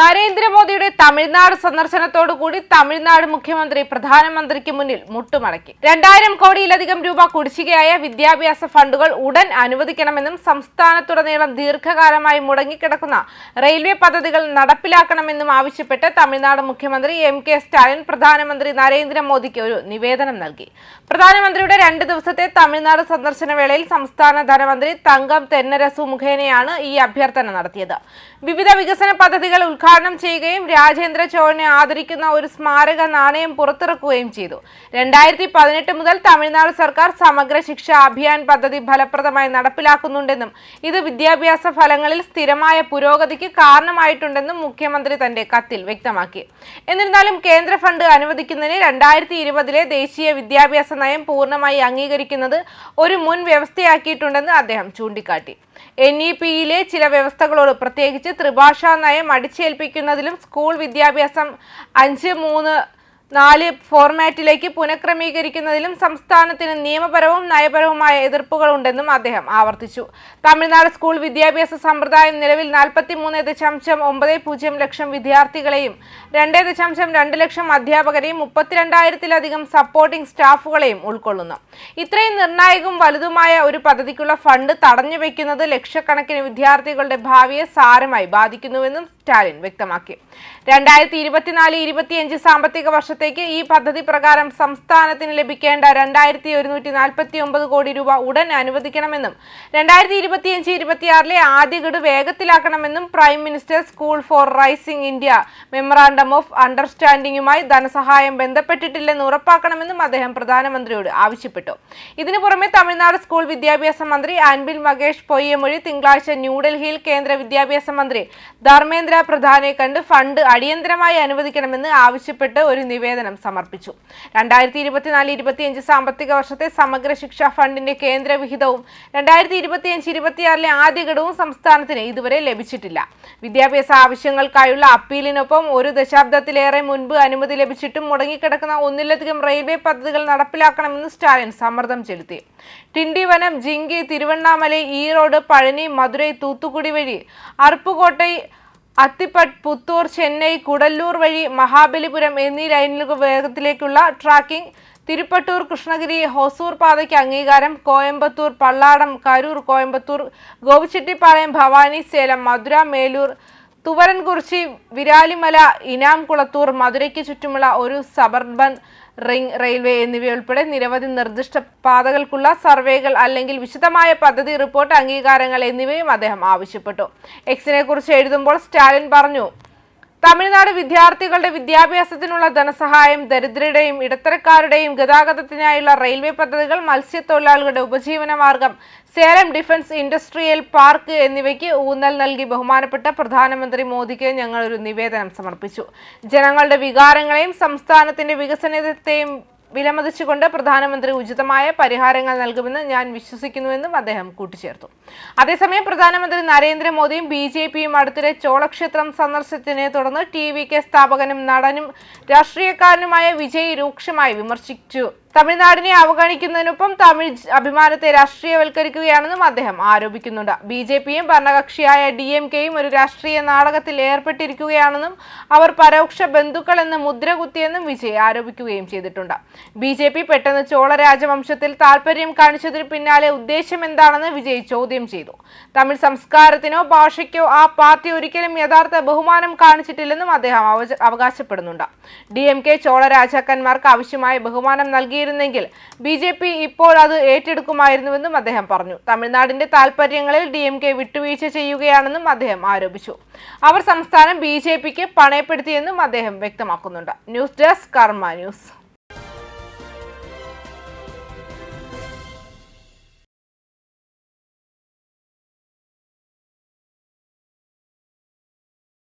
നരേന്ദ്രമോദിയുടെ തമിഴ്നാട് സന്ദർശനത്തോടുകൂടി തമിഴ്നാട് മുഖ്യമന്ത്രി പ്രധാനമന്ത്രിക്ക് മുന്നിൽ മുട്ടുമടക്കി. രണ്ടായിരം കോടിയിലധികം രൂപ കുടിശ്ശികയായ വിദ്യാഭ്യാസ ഫണ്ടുകൾ ഉടൻ അനുവദിക്കണമെന്നും സംസ്ഥാനത്തുടനീളം ദീർഘകാലമായി മുടങ്ങിക്കിടക്കുന്ന റെയിൽവേ പദ്ധതികൾ നടപ്പിലാക്കണമെന്നും ആവശ്യപ്പെട്ട് തമിഴ്നാട് മുഖ്യമന്ത്രി എം കെ സ്റ്റാലിൻ പ്രധാനമന്ത്രി നരേന്ദ്രമോദിക്ക് ഒരു നിവേദനം നൽകി. പ്രധാനമന്ത്രിയുടെ രണ്ട് ദിവസത്തെ തമിഴ്നാട് സന്ദർശന വേളയിൽ സംസ്ഥാന ധനമന്ത്രി തങ്കം തെന്നരസു മുഖേനയാണ് ഈ അഭ്യർത്ഥന നടത്തിയത്. വിവിധ വികസന പദ്ധതികൾ ഉദ്ഘാടനം ചെയ്യുകയും രാജേന്ദ്ര ചോഴനെ ആദരിക്കുന്ന ഒരു സ്മാരക നാണയം പുറത്തിറക്കുകയും ചെയ്തു. രണ്ടായിരത്തി പതിനെട്ട് മുതൽ തമിഴ്നാട് സർക്കാർ സമഗ്ര ശിക്ഷ അഭിയാൻ പദ്ധതി ഫലപ്രദമായി നടപ്പിലാക്കുന്നുണ്ടെന്നും ഇത് വിദ്യാഭ്യാസ ഫലങ്ങളിൽ സ്ഥിരമായ പുരോഗതിക്ക് കാരണമായിട്ടുണ്ടെന്നും മുഖ്യമന്ത്രി തന്റെ കത്തിൽ വ്യക്തമാക്കി. എന്നിരുന്നാലും കേന്ദ്ര ഫണ്ട് അനുവദിക്കുന്നതിന് രണ്ടായിരത്തി ഇരുപതിലെ ദേശീയ വിദ്യാഭ്യാസ നയം പൂർണമായി അംഗീകരിക്കുന്നത് ഒരു മുൻ വ്യവസ്ഥയാക്കിയിട്ടുണ്ടെന്ന് അദ്ദേഹം ചൂണ്ടിക്കാട്ടി. എൻ ഇ പിയിലെ ചില വ്യവസ്ഥകളോട് പ്രത്യേകിച്ച് ത്രിഭാഷാ നയം അടിച്ചേൽപ്പിക്കുന്നതിലും സ്കൂൾ വിദ്യാഭ്യാസം അഞ്ച് മൂന്ന് നാല് ഫോർമാറ്റിലേക്ക് പുനഃക്രമീകരിക്കുന്നതിലും സംസ്ഥാനത്തിന് നിയമപരവും നയപരവുമായ എതിർപ്പുകളുണ്ടെന്നും അദ്ദേഹം ആവർത്തിച്ചു. തമിഴ്നാട് സ്കൂൾ വിദ്യാഭ്യാസ സമ്പ്രദായം നിലവിൽ നാൽപ്പത്തി മൂന്ന് ദശാംശം ഒമ്പത് പൂജ്യം ലക്ഷം വിദ്യാർത്ഥികളെയും രണ്ട് ദശാംശം രണ്ട് ലക്ഷം അധ്യാപകരെയും മുപ്പത്തിരണ്ടായിരത്തിലധികം സപ്പോർട്ടിംഗ് സ്റ്റാഫുകളെയും ഉൾക്കൊള്ളുന്നു. ഇത്രയും നിർണായകവും വലുതുമായ ഒരു പദ്ധതിക്കുള്ള ഫണ്ട് തടഞ്ഞു വയ്ക്കുന്നത് ലക്ഷക്കണക്കിന് വിദ്യാർത്ഥികളുടെ ഭാവിയെ സാരമായി ബാധിക്കുന്നുവെന്നും സ്റ്റാലിൻ വ്യക്തമാക്കി. രണ്ടായിരത്തി ഇരുപത്തിനാല് ഇരുപത്തിയഞ്ച് സാമ്പത്തിക വർഷത്തേക്ക് ഈ പദ്ധതി പ്രകാരം സംസ്ഥാനത്തിന് ലഭിക്കേണ്ട രണ്ടായിരത്തി ഒരുന്നൂറ്റി നാൽപ്പത്തി ഒമ്പത് കോടി രൂപ ഉടൻ അനുവദിക്കണമെന്നും രണ്ടായിരത്തി ഇരുപത്തിയഞ്ച് ഇരുപത്തിയാറിലെ ആദ്യ ഗഡു വേഗത്തിലാക്കണമെന്നും prime minister school for rising India memorandum of അണ്ടർസ്റ്റാൻഡിംഗുമായി ധനസഹായം ബന്ധപ്പെട്ടിട്ടില്ലെന്ന് ഉറപ്പാക്കണമെന്നും അദ്ദേഹം പ്രധാനമന്ത്രിയോട് ആവശ്യപ്പെട്ടു. ഇതിനു പുറമെ തമിഴ്നാട് സ്കൂൾ വിദ്യാഭ്യാസ മന്ത്രി അൻബിൽ മകേഷ് പൊയ്യമൊഴി തിങ്കളാഴ്ച ന്യൂഡൽഹിയിൽ കേന്ദ്ര വിദ്യാഭ്യാസ മന്ത്രി ധർമ്മേന്ദ്ര പ്രധാനെ കണ്ട് ഫണ്ട് അടിയന്തരമായി അനുവദിക്കണമെന്ന് ആവശ്യപ്പെട്ട് ഒരു നിവേദനം സമർപ്പിച്ചു. രണ്ടായിരത്തി ഇരുപത്തിനാല് ഇരുപത്തിയഞ്ച് സാമ്പത്തിക വർഷത്തെ സമഗ്ര ശിക്ഷാ ഫണ്ടിന്റെ കേന്ദ്ര വിഹിതവും രണ്ടായിരത്തി ഇരുപത്തിയഞ്ച് ഇരുപത്തിയാറിലെ ആദ്യ ഘടവും സംസ്ഥാനത്തിന് ഇതുവരെ ലഭിച്ചിട്ടില്ല. വിദ്യാഭ്യാസ ആവശ്യങ്ങൾക്കായുള്ള അപ്പീലിനൊപ്പം ഒരു ദശാബ്ദത്തിലേറെ മുൻപ് അനുമതി ലഭിച്ചിട്ടും മുടങ്ങിക്കിടക്കുന്ന ഒന്നിലധികം റെയിൽവേ പദ്ധതികൾ നടപ്പിലാക്കണമെന്ന് സ്റ്റാലിൻ സമ്മർദ്ദം ചെലുത്തി. ടിണ്ടിവനം ജിങ്കി തിരുവണ്ണാമലൈ ഈറോഡ് പഴനി മധുരൈ തൂത്തുക്കുടി വഴി അറുപ്പുകോട്ടൈ അത്തിപ്പട്ട് പുത്തൂർ ചെന്നൈ കുടല്ലൂർ വഴി മഹാബലിപുരം എന്നീ ലൈനുകൾ വേഗത്തിലേക്കുള്ള ട്രാക്കിംഗ്. തിരുപ്പട്ടൂർ കൃഷ്ണഗിരി ഹൊസൂർ പാതയ്ക്ക് അംഗീകാരം. കോയമ്പത്തൂർ പള്ളാടം കരൂർ കോയമ്പത്തൂർ ഗോപിച്ചെട്ടിപ്പാളയം ഭവാനി സേലം മധുര മേലൂർ തുവരൻകുറിച്ചി വിരാലിമല ഇനാംകുളത്തൂർ മധുരയ്ക്ക് ചുറ്റുമുള്ള ഒരു സബർബൻ റിംഗ് റെയിൽവേ എന്നിവയുൾപ്പെടെ നിരവധി നിർദ്ദിഷ്ട പാതകൾക്കുള്ള സർവേകൾ അല്ലെങ്കിൽ വിശദമായ പദ്ധതി റിപ്പോർട്ട് അംഗീകാരങ്ങൾ എന്നിവയും അദ്ദേഹം ആവശ്യപ്പെട്ടു. എക്സിനെ കുറിച്ച് എഴുതുമ്പോൾ സ്റ്റാലിൻ പറഞ്ഞു തമിഴ്നാട് വിദ്യാർത്ഥികളുടെ വിദ്യാഭ്യാസത്തിനുള്ള ധനസഹായം ദരിദ്രരുടെയും ഇടത്തരക്കാരുടെയും ഗതാഗതത്തിനായുള്ള റെയിൽവേ പദ്ധതികൾ മത്സ്യത്തൊഴിലാളികളുടെ ഉപജീവന മാർഗം സേലം ഡിഫൻസ് ഇൻഡസ്ട്രിയൽ പാർക്ക് എന്നിവയ്ക്ക് ഊന്നൽ നൽകി ബഹുമാനപ്പെട്ട പ്രധാനമന്ത്രി മോദിക്ക് ഞങ്ങൾ ഒരു നിവേദനം സമർപ്പിച്ചു. ജനങ്ങളുടെ വികാരങ്ങളെയും സംസ്ഥാനത്തിന്റെ വികസനത്തെയും വിലമതിച്ചുകൊണ്ട് പ്രധാനമന്ത്രി ഉചിതമായ പരിഹാരങ്ങൾ നൽകുമെന്ന് ഞാൻ വിശ്വസിക്കുന്നുവെന്നും അദ്ദേഹം കൂട്ടിച്ചേർത്തു. അതേസമയം പ്രധാനമന്ത്രി നരേന്ദ്രമോദിയും ബി ജെ പിയും അടുത്തിടെ ചോളക്ഷേത്രം സന്ദർശനത്തിനെ തുടർന്ന് ടി വി കെ സ്ഥാപകനും നടനും രാഷ്ട്രീയക്കാരനുമായ വിജയ് രൂക്ഷമായി വിമർശിച്ചു. തമിഴ്നാടിനെ അവഗണിക്കുന്നതിനൊപ്പം തമിഴ് അഭിമാനത്തെ രാഷ്ട്രീയവൽക്കരിക്കുകയാണെന്നും അദ്ദേഹം ആരോപിക്കുന്നുണ്ട്. ബി ജെ പിയും ഭരണകക്ഷിയായ ഡി എം കെയും ഒരു രാഷ്ട്രീയ നാടകത്തിൽ ഏർപ്പെട്ടിരിക്കുകയാണെന്നും അവർ പരോക്ഷ ബന്ധുക്കൾ എന്ന് മുദ്രകുത്തിയെന്നും വിജയ് ആരോപിക്കുകയും ചെയ്തിട്ടുണ്ട്. ബി ജെ പി പെട്ടെന്ന് ചോള രാജവംശത്തിൽ താല്പര്യം കാണിച്ചതിന് പിന്നാലെ ഉദ്ദേശം എന്താണെന്ന് വിജയ് ചോദ്യം ചെയ്തു. തമിഴ് സംസ്കാരത്തിനോ ഭാഷയ്ക്കോ ആ പാർട്ടി ഒരിക്കലും യഥാർത്ഥ ബഹുമാനം കാണിച്ചിട്ടില്ലെന്നും അദ്ദേഹം അവകാശപ്പെടുന്നുണ്ട്. ഡി എം കെ ചോള രാജാക്കന്മാർക്ക് ആവശ്യമായ ബഹുമാനം നൽകിയിരുന്നെങ്കിൽ ബി ജെ പി ഇപ്പോൾ അത് ഏറ്റെടുക്കുമായിരുന്നുവെന്നും അദ്ദേഹം പറഞ്ഞു. തമിഴ്നാടിന്റെ താൽപര്യങ്ങളിൽ ഡി എം കെ വിട്ടുവീഴ്ച ചെയ്യുകയാണെന്നും അദ്ദേഹം ആരോപിച്ചു. അവർ സംസ്ഥാനം ബി ജെ പിക്ക് പണയപ്പെടുത്തിയെന്നും അദ്ദേഹം വ്യക്തമാക്കുന്നുണ്ട്. News desk Karma news.